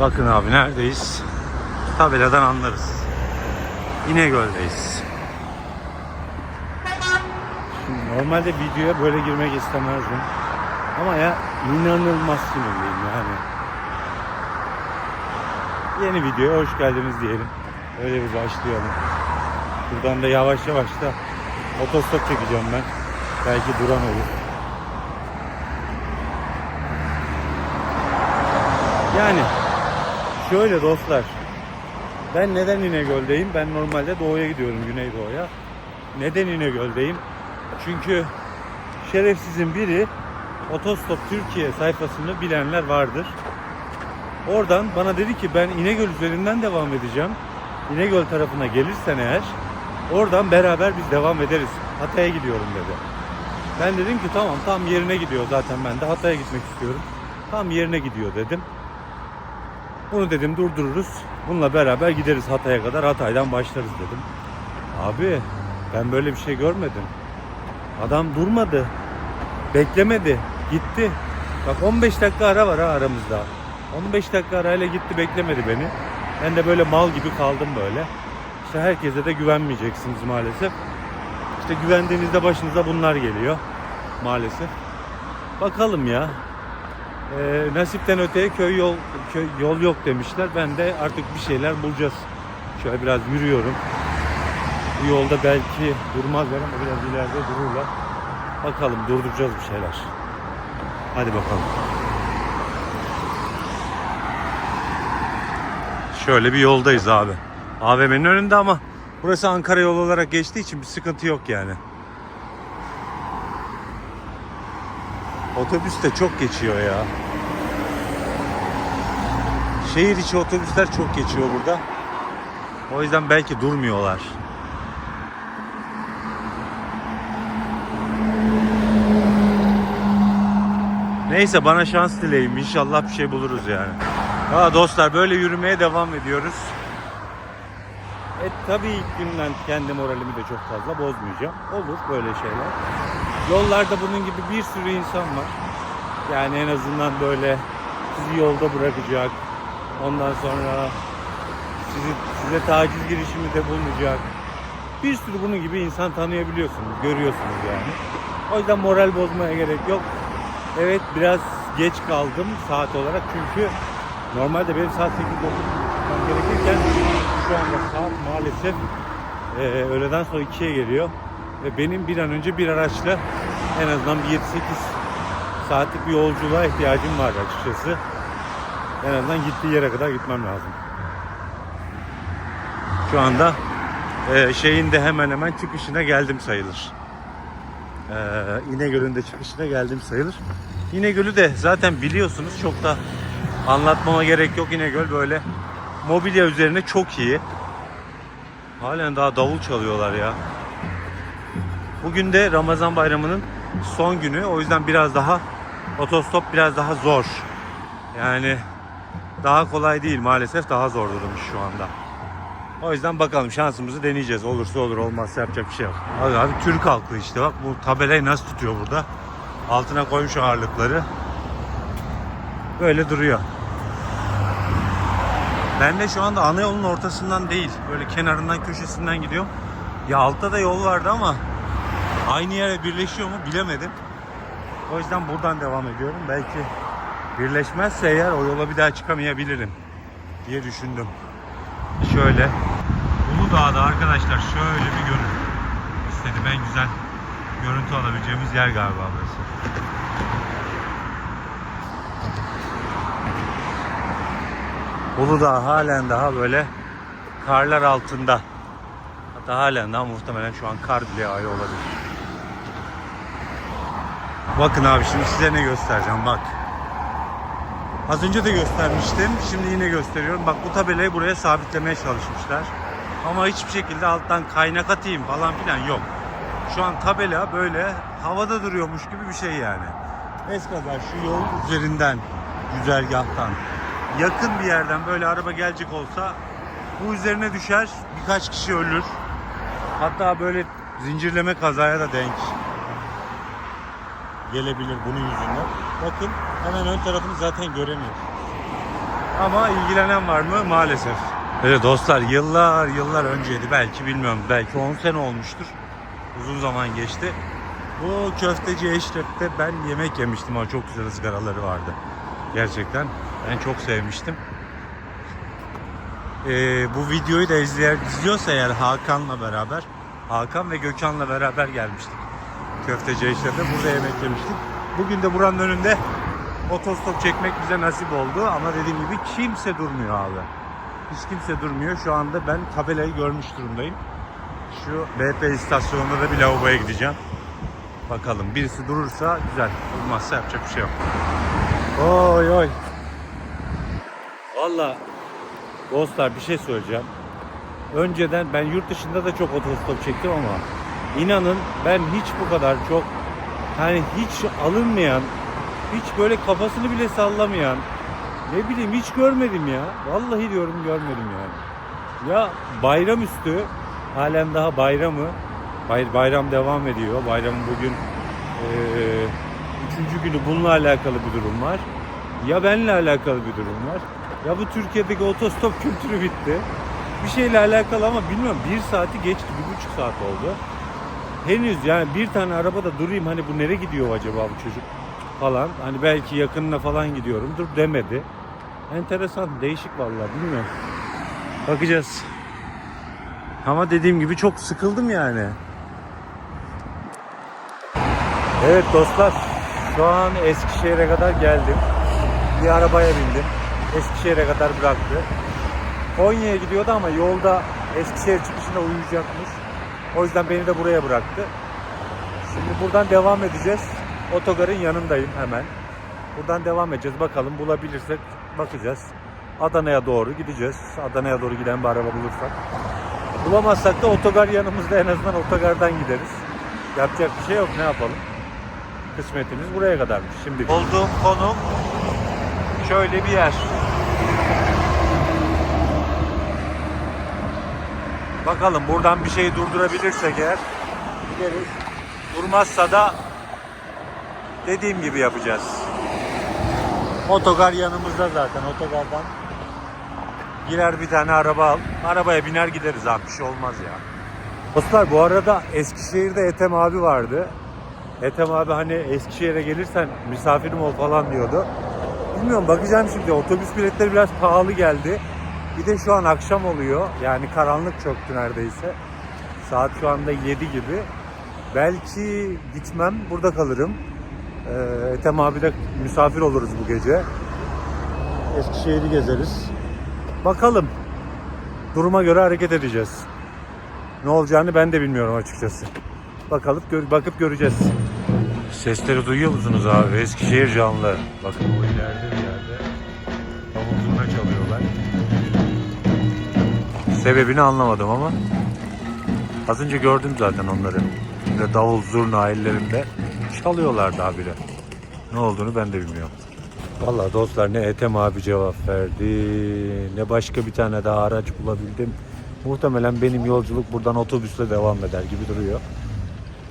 Bakın abi neredeyiz? Tabeladan anlarız. İnegöl'deyiz. Şimdi normalde videoya böyle girmek istemezdim. Ama ya inanılmaz sinirliyim yani. Yeni videoya hoş geldiniz diyelim. Öyle bir başlayalım. Buradan da yavaş yavaş da otostop çekeceğim ben. Belki duran olur. Yani şöyle dostlar. Ben neden İnegöl'deyim? Ben normalde doğuya gidiyorum, Güneydoğu'ya. Neden İnegöl'deyim? Çünkü şerefsizin biri Otostop Türkiye sayfasını bilenler vardır. Oradan bana dedi ki ben İnegöl üzerinden devam edeceğim. İnegöl tarafına gelirsen eğer oradan beraber biz devam ederiz. Hatay'a gidiyorum dedi. Ben dedim ki tamam tam yerine gidiyor zaten ben de Hatay'a gitmek istiyorum. Tam yerine gidiyor dedim. Bunu dedim durdururuz. Bununla beraber gideriz Hatay'a kadar. Hatay'dan başlarız dedim. Abi ben böyle bir şey görmedim. Adam durmadı. Beklemedi. Gitti. Bak 15 dakika ara var ha aramızda. 15 dakika arayla gitti beklemedi beni. Ben de böyle mal gibi kaldım böyle. İşte herkese de güvenmeyeceksiniz maalesef. İşte güvendiğinizde başınıza bunlar geliyor. Maalesef. Bakalım ya. Ee, nasipten öteye köy yol köy, yol yok demişler. Ben de artık bir şeyler bulacağız. Şöyle biraz yürüyorum. Bu yolda belki durmazlar ama biraz ileride dururlar. Bakalım durduracağız bir şeyler. Hadi bakalım. Şöyle bir yoldayız abi. AVM'nin önünde ama burası Ankara yolu olarak geçtiği için bir sıkıntı yok yani. Otobüs de çok geçiyor ya. Şehir içi otobüsler çok geçiyor burada. O yüzden belki durmuyorlar. Neyse bana şans dileyim. İnşallah bir şey buluruz yani. Ha dostlar böyle yürümeye devam ediyoruz. E tabii ilk günden kendi moralimi de çok fazla bozmayacağım. Olur böyle şeyler. Yollarda bunun gibi bir sürü insan var. Yani en azından böyle sizi yolda bırakacak. Ondan sonra sizi size taciz girişiminde bulunacak. Bir sürü bunun gibi insan tanıyabiliyorsunuz, görüyorsunuz yani. O yüzden moral bozmaya gerek yok. Evet biraz geç kaldım saat olarak çünkü normalde benim saat 8-9 çıkmam gerekirken şu anda saat maalesef e, öğleden sonra 2'ye geliyor. Ve benim bir an önce bir araçla en azından bir 7-8 saatlik bir yolculuğa ihtiyacım var açıkçası. En azından gittiği yere kadar gitmem lazım. Şu anda e, şeyin de hemen hemen çıkışına geldim sayılır. E, İnegöl'ün de çıkışına geldim sayılır. İnegöl'ü de zaten biliyorsunuz çok da anlatmama gerek yok. İnegöl böyle mobilya üzerine çok iyi. Halen daha davul çalıyorlar ya. Bugün de Ramazan bayramının son günü. O yüzden biraz daha otostop biraz daha zor. Yani daha kolay değil maalesef daha zor durmuş şu anda. O yüzden bakalım şansımızı deneyeceğiz. Olursa olur olmazsa yapacak bir şey yok. Abi, abi Türk halkı işte bak bu tabelayı nasıl tutuyor burada. Altına koymuş ağırlıkları. Böyle duruyor. Ben de şu anda ana yolun ortasından değil. Böyle kenarından köşesinden gidiyorum. Ya altta da yol vardı ama aynı yere birleşiyor mu bilemedim. O yüzden buradan devam ediyorum. Belki birleşmezse eğer o yola bir daha çıkamayabilirim diye düşündüm. Şöyle Uludağ'da arkadaşlar şöyle bir görün. İstedim en güzel görüntü alabileceğimiz yer galiba burası. Uludağ halen daha böyle karlar altında. Hatta halen daha muhtemelen şu an kar bile yağıyor olabilir. Bakın abi şimdi size ne göstereceğim bak. Az önce de göstermiştim. Şimdi yine gösteriyorum. Bak bu tabelayı buraya sabitlemeye çalışmışlar. Ama hiçbir şekilde alttan kaynak atayım falan filan yok. Şu an tabela böyle havada duruyormuş gibi bir şey yani. Eskaza şu yol üzerinden, güzergahtan yakın bir yerden böyle araba gelecek olsa bu üzerine düşer birkaç kişi ölür. Hatta böyle zincirleme kazaya da denk gelebilir bunun yüzünden. Bakın hemen ön tarafını zaten göremiyoruz. Ama ilgilenen var mı? Maalesef. Evet dostlar yıllar yıllar önceydi belki bilmiyorum belki 10 sene olmuştur. Uzun zaman geçti. Bu köfteci Eşref'te ben yemek yemiştim ama çok güzel ızgaraları vardı. Gerçekten ben çok sevmiştim. Ee, bu videoyu da izleyen, izliyorsa eğer Hakan'la beraber Hakan ve Gökhan'la beraber gelmiştik. Köfteci Eşref'te burada yemek yemiştik. Bugün de buranın önünde otostop çekmek bize nasip oldu ama dediğim gibi kimse durmuyor abi. Hiç kimse durmuyor. Şu anda ben tabelayı görmüş durumdayım. Şu BP istasyonunda da bir lavaboya gideceğim. Bakalım birisi durursa güzel. Durmazsa yapacak bir şey yok. Oy oy. Valla dostlar bir şey söyleyeceğim. Önceden ben yurt dışında da çok otostop çektim ama inanın ben hiç bu kadar çok hani hiç alınmayan hiç böyle kafasını bile sallamayan ne bileyim hiç görmedim ya. Vallahi diyorum görmedim yani. Ya bayram üstü halen daha bayramı bay- bayram devam ediyor. Bayramın bugün eee, üçüncü günü bununla alakalı bir durum var. Ya benle alakalı bir durum var. Ya bu Türkiye'deki otostop kültürü bitti. Bir şeyle alakalı ama bilmiyorum bir saati geçti. Bir buçuk saat oldu. Henüz yani bir tane arabada durayım hani bu nereye gidiyor acaba bu çocuk falan. Hani belki yakınına falan gidiyorumdur demedi. Enteresan, değişik vallahi bilmiyorum. Bakacağız. Ama dediğim gibi çok sıkıldım yani. Evet dostlar, şu an Eskişehir'e kadar geldim. Bir arabaya bindim. Eskişehir'e kadar bıraktı. Konya'ya gidiyordu ama yolda Eskişehir çıkışında uyuyacakmış. O yüzden beni de buraya bıraktı. Şimdi buradan devam edeceğiz. Otogarın yanındayım hemen. Buradan devam edeceğiz. Bakalım bulabilirsek bakacağız. Adana'ya doğru gideceğiz. Adana'ya doğru giden bir araba bulursak. Bulamazsak da otogar yanımızda en azından otogardan gideriz. Yapacak bir şey yok ne yapalım. Kısmetimiz buraya kadarmış. Şimdi olduğum konum şöyle bir yer. Bakalım buradan bir şey durdurabilirsek eğer gideriz. Durmazsa da dediğim gibi yapacağız. Otogar yanımızda zaten otogardan girer bir tane araba al. Arabaya biner gideriz abi bir şey olmaz ya. Dostlar bu arada Eskişehir'de Ethem abi vardı. Ethem abi hani Eskişehir'e gelirsen misafirim ol falan diyordu. Bilmiyorum bakacağım şimdi otobüs biletleri biraz pahalı geldi. Bir de şu an akşam oluyor. Yani karanlık çöktü neredeyse. Saat şu anda 7 gibi. Belki gitmem burada kalırım. Ee, Ethem abi de misafir oluruz bu gece. Eskişehir'i gezeriz. Bakalım. Duruma göre hareket edeceğiz. Ne olacağını ben de bilmiyorum açıkçası. Bakalım gör- bakıp göreceğiz. Sesleri duyuyor musunuz abi? Eskişehir canlı. Bakın o ileride bir yerde davul çalıyorlar. Sebebini anlamadım ama az önce gördüm zaten onları. Böyle davul zurna ellerinde çalıyorlardı habire. Ne olduğunu ben de bilmiyorum. Vallahi dostlar ne Ethem abi cevap verdi ne başka bir tane daha araç bulabildim. Muhtemelen benim yolculuk buradan otobüsle devam eder gibi duruyor.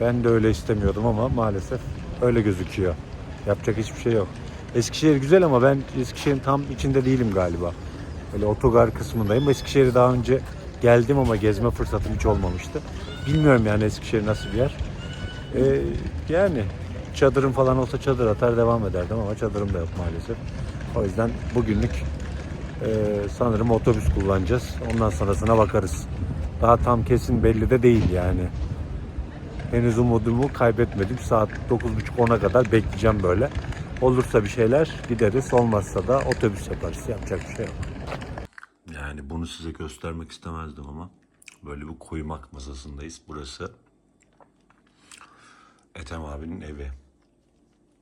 Ben de öyle istemiyordum ama maalesef öyle gözüküyor. Yapacak hiçbir şey yok. Eskişehir güzel ama ben Eskişehir'in tam içinde değilim galiba. Böyle otogar kısmındayım. Eskişehir'e daha önce geldim ama gezme fırsatım hiç olmamıştı. Bilmiyorum yani Eskişehir nasıl bir yer. Ee, yani çadırım falan olsa çadır atar devam ederdim ama çadırım da yok maalesef. O yüzden bugünlük e, sanırım otobüs kullanacağız. Ondan sonrasına bakarız. Daha tam kesin belli de değil yani. Henüz umudumu kaybetmedim. Saat 9.30-10'a kadar bekleyeceğim böyle. Olursa bir şeyler gideriz. Olmazsa da otobüs yaparız. Yapacak bir şey yok. Yani bunu size göstermek istemezdim ama böyle bir kuymak masasındayız. Burası Ethem abinin evi.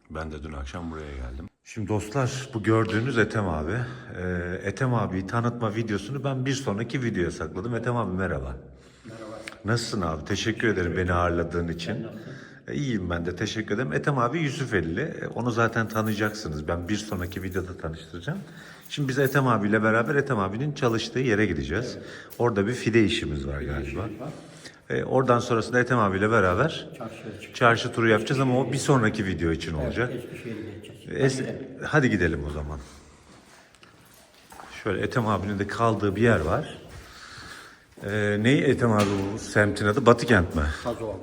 Ben de dün akşam buraya geldim. Şimdi dostlar bu gördüğünüz Ethem abi. Ee, Ethem abiyi tanıtma videosunu ben bir sonraki videoya sakladım. Ethem abi merhaba. Merhaba. Nasılsın abi? Teşekkür ederim beni ağırladığın için. E, İyiyim ben de teşekkür ederim. Ethem abi Yusufeli. E, Onu zaten tanıyacaksınız. Ben bir sonraki videoda tanıştıracağım. Şimdi biz Ethem abiyle beraber Ethem abinin çalıştığı yere gideceğiz. Orada bir fide işimiz var galiba. Var. E, oradan sonrasında Ethem abiyle beraber çarşı turu yapacağız ama o bir sonraki video için olacak. Geçeceğiz. Es- hadi gidelim o zaman. Şöyle Ethem abinin de kaldığı bir yer var. Ee, ney Ethem abi bu semtin adı? Batıkent mi? Kazova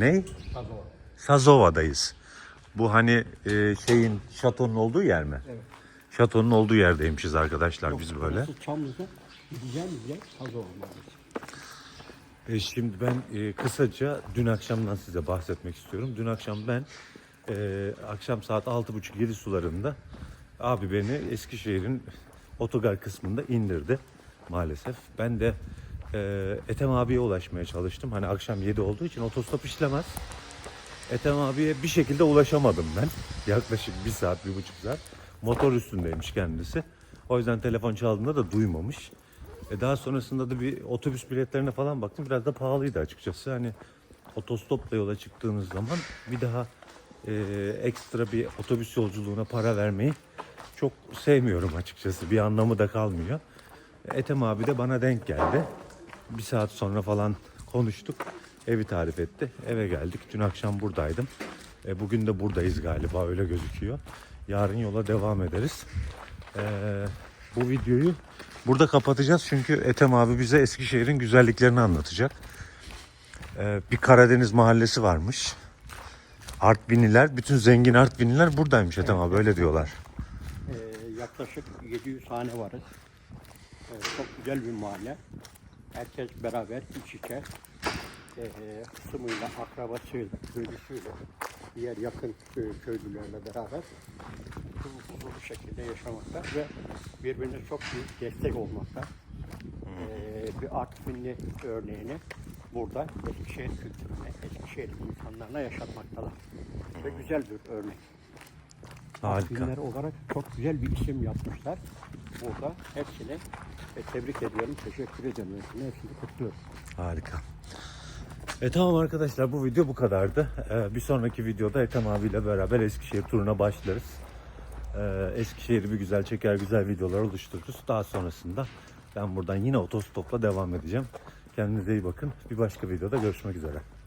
Ney? Kazova. Sazova'dayız. Bu hani e, şeyin şatonun olduğu yer mi? Evet. Şatonun olduğu yerdeymişiz arkadaşlar biz böyle. Çamlıca. Gideceğimiz yer. E, şimdi ben e, kısaca dün akşamdan size bahsetmek istiyorum. Dün akşam ben e, akşam saat 6.30-7 sularında abi beni Eskişehir'in otogar kısmında indirdi maalesef. Ben de e, Ethem abiye ulaşmaya çalıştım. Hani akşam 7 olduğu için otostop işlemez. Ethem abiye bir şekilde ulaşamadım ben. Yaklaşık bir saat, bir buçuk saat. Motor üstündeymiş kendisi. O yüzden telefon çaldığında da duymamış. E daha sonrasında da bir otobüs biletlerine falan baktım. Biraz da pahalıydı açıkçası. Hani otostopla yola çıktığınız zaman bir daha e, ekstra bir otobüs yolculuğuna para vermeyi çok sevmiyorum açıkçası. Bir anlamı da kalmıyor. Ethem abi de bana denk geldi. Bir saat sonra falan konuştuk. Evi tarif etti. Eve geldik. Dün akşam buradaydım. E, bugün de buradayız galiba öyle gözüküyor. Yarın yola devam ederiz. E, bu videoyu burada kapatacağız çünkü Ethem abi bize Eskişehir'in güzelliklerini anlatacak. E, bir Karadeniz mahallesi varmış. Artviniler, bütün zengin Artviniler buradaymış Ethem abi öyle diyorlar. Ee, yaklaşık 700 hane varız. Ee, çok güzel bir mahalle. Herkes beraber iç içe. Ee, kısmıyla, akrabasıyla, köylüsüyle, diğer yakın köy, köylülerle beraber huzurlu şekilde yaşamakta ve birbirine çok büyük destek olmakta. Ee, bir Artvinli örneğini burada Eskişehir kültürüne, Eskişehir insanlarına yaşatmaktalar. Ve güzel bir örnek. Harika. Filmler olarak çok güzel bir isim yapmışlar. Burada hepsine e, tebrik ediyorum, teşekkür ediyorum. Hepsini, kutluyorum. Harika. E tamam arkadaşlar bu video bu kadardı. Ee, bir sonraki videoda Ethem abiyle beraber Eskişehir turuna başlarız. Ee, Eskişehir'i bir güzel çeker güzel videolar oluştururuz. Daha sonrasında ben buradan yine otostopla devam edeceğim. Kendinize iyi bakın. Bir başka videoda görüşmek üzere.